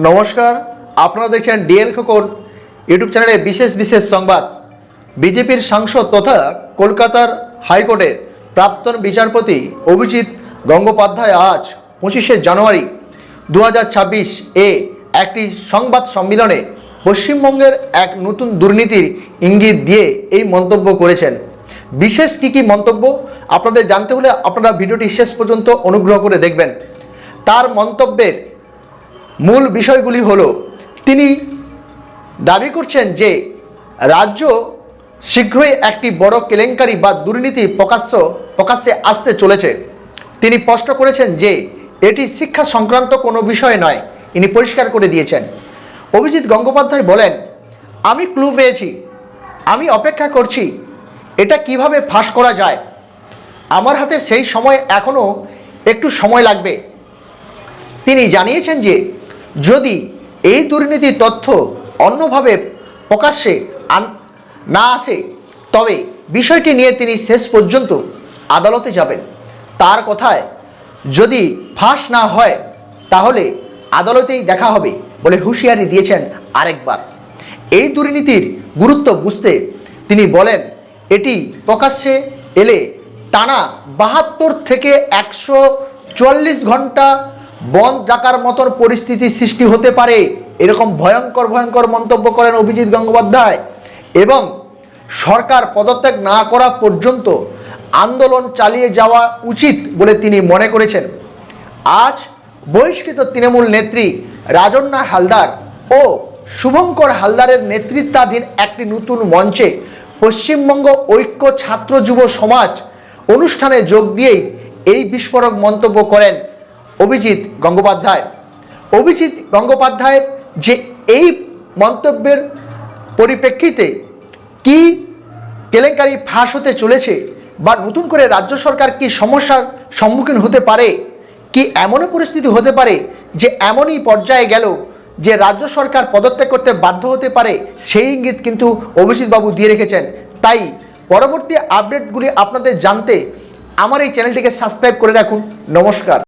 নমস্কার, আপনারা দেখছেন ডিএল খোকন, ইউটিউব চ্যানেলে বিশেষ বিশেষ সংবাদ। বিজেপির সাংসদ তথা কলকাতার হাইকোর্টের প্রাক্তন বিচারপতি অভিজিৎ গঙ্গোপাধ্যায় আজ পঁচিশে জানুয়ারি দু হাজার ছাব্বিশ এ একটি সংবাদ সম্মেলনে পশ্চিমবঙ্গের এক নতুন দুর্নীতির ইঙ্গিত দিয়ে এই মন্তব্য করেছেন। বিশেষ কী কী মন্তব্য, আপনাদের জানতে হলে আপনারা ভিডিওটি শেষ পর্যন্ত অনুগ্রহ করে দেখবেন। তার মন্তব্যের মূল বিষয়গুলি হল, তিনি দাবি করছেন যে রাজ্য শীঘ্রই একটি বড় কেলেঙ্কারি বা দুর্নীতি প্রকাশ্য, প্রকাশ্যে আসতে চলেছে। তিনি স্পষ্ট করেছেন যে এটি শিক্ষা সংক্রান্ত কোনো বিষয় নয়, ইনি পরিষ্কার করে দিয়েছেন। অভিজিৎ গঙ্গোপাধ্যায় বলেন, আমি ক্লু পেয়েছি, আমি অপেক্ষা করছি, এটা কীভাবে ফাঁস করা যায়? আমার হাতে সেই সময় এখনও একটু সময় লাগবে। তিনি জানিয়েছেন যে যদি এই দুর্নীতির তথ্য অন্যভাবে প্রকাশ্যে না আসে, তবে বিষয়টি নিয়ে তিনি শেষ পর্যন্ত আদালতে যাবেন। তার কথায়, যদি ফাঁস না হয়, তাহলে আদালতেই দেখা হবে বলে হুঁশিয়ারি দিয়েছেন আরেকবার। এই দুর্নীতির গুরুত্ব বুঝতে তিনি বলেন, এটি প্রকাশ্যে এলে টানা বাহাত্তর থেকে একশো চুয়াল্লিশ ঘণ্টা বন্ধ ডাকার মতন পরিস্থিতি সৃষ্টি হতে পারে। এরকম ভয়ঙ্কর ভয়ঙ্কর মন্তব্য করেন অভিজিৎ গঙ্গোপাধ্যায়। এবং সরকার পদত্যাগ না করা পর্যন্ত আন্দোলন চালিয়ে যাওয়া উচিত বলে তিনি মনে করেছেন। আজ বহিষ্কৃত তৃণমূল নেত্রী রাজন্না হালদার ও শুভঙ্কর হালদারের নেতৃত্বাধীন একটি নতুন মঞ্চে পশ্চিমবঙ্গ ঐক্য ছাত্র যুব সমাজ অনুষ্ঠানে যোগ দিয়েই এই বিস্ফোরক মন্তব্য করেন অভিজিৎ গঙ্গোপাধ্যায়। অভিজিৎ গঙ্গোপাধ্যায় যে এই মন্তব্যের পরিপ্রেক্ষিতে কি কেলেঙ্কারি ফাঁস হতে চলেছে বা নতুন করে রাজ্য সরকার কি সমস্যার সম্মুখীন হতে পারে, কি এমনও পরিস্থিতি হতে পারে যে এমনই পর্যায়ে গেল যে রাজ্য সরকার পদত্যাগ করতে বাধ্য হতে পারে, সেই ইঙ্গিত কিন্তু অভিজিৎবাবু দিয়ে রেখেছেন। তাই পরবর্তী আপডেটগুলি আপনাদের জানতে আমার এই চ্যানেলটিকে সাবস্ক্রাইব করে রাখুন। নমস্কার।